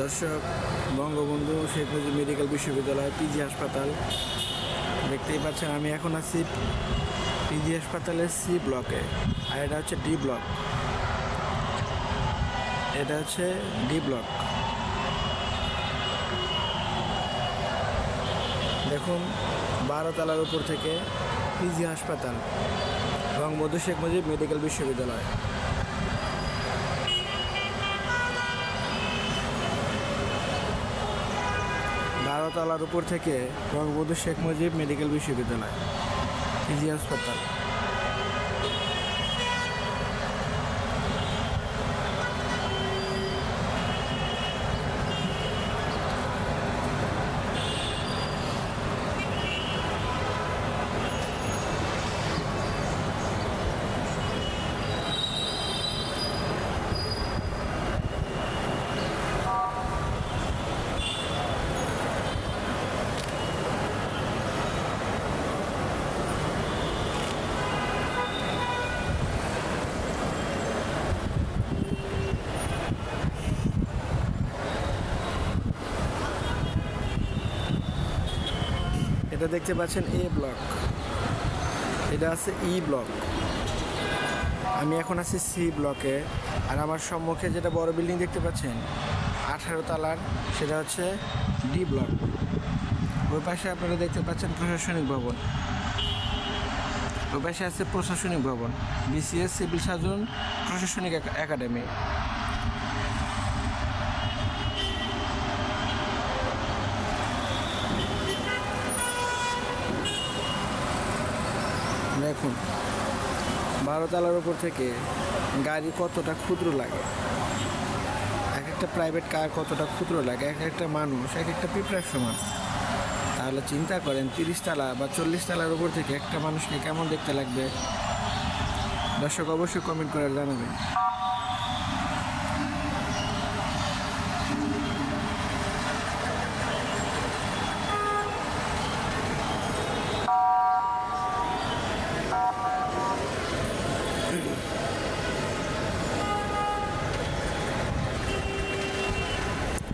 দর্শক, বঙ্গবন্ধু শেখ মুজিব মেডিকেল বিশ্ববিদ্যালয় পিজি হাসপাতাল। দেখতেই পাচ্ছেন, আমি এখন আছি পিজি হাসপাতালের সি ব্লকে, আর এটা হচ্ছে ডি ব্লক। এটা হচ্ছে ডি ব্লক। দেখুন বারো তলার উপর থেকে পিজি হাসপাতাল, বঙ্গবন্ধু শেখ মুজিব মেডিকেল বিশ্ববিদ্যালয়। বারো তলার উপর থেকে বঙ্গবন্ধু শেখ মুজিব মেডিকেল বিশ্ববিদ্যালয় পিজি হাসপাতাল এটা দেখতে পাচ্ছেন এ ব্লক এটা আছে ই ব্লক আমি এখন আছি সি ব্লকে আর আমার সম্মুখে যেটা বড় বিল্ডিং দেখতে পাচ্ছেন, আঠারো তালার, সেটা হচ্ছে ডি ব্লক ওই পাশে আপনারা দেখতে পাচ্ছেন প্রশাসনিক ভবন। ওই পাশে আছে প্রশাসনিক ভবন। বিসিএস সিভিল সার্জন প্রশাসনিক একা- একাডেমি দেখুন। বারো তালার ওপর থেকে গাড়ি কতটা ক্ষুদ্র লাগে? এক একটা প্রাইভেট কার কতটা ক্ষুদ্র লাগে? এক একটা মানুষ, এক একটা পিঁপড়ার সমান। তাহলে চিন্তা করেন তিরিশ তালা বা চল্লিশ তালার উপর থেকে একটা মানুষকে কেমন দেখতে লাগবে? দর্শক অবশ্যই কমেন্ট করে জানাবেন।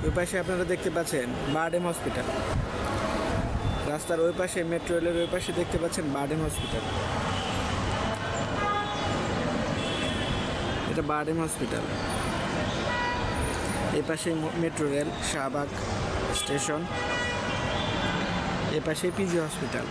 ওই পাশে আপনারা দেখতে পাচ্ছেন বার্ডেম হসপিটাল। রাস্তার ওই পাশে, মেট্রো রেলের ওই পাশে দেখতে পাচ্ছেন বার্ডেম হসপিটাল। এটা বার্ডেম হসপিটাল। এই পাশে মেট্রো রেল, শাহবাগ স্টেশন। এ পাশে পিজি হসপিটাল।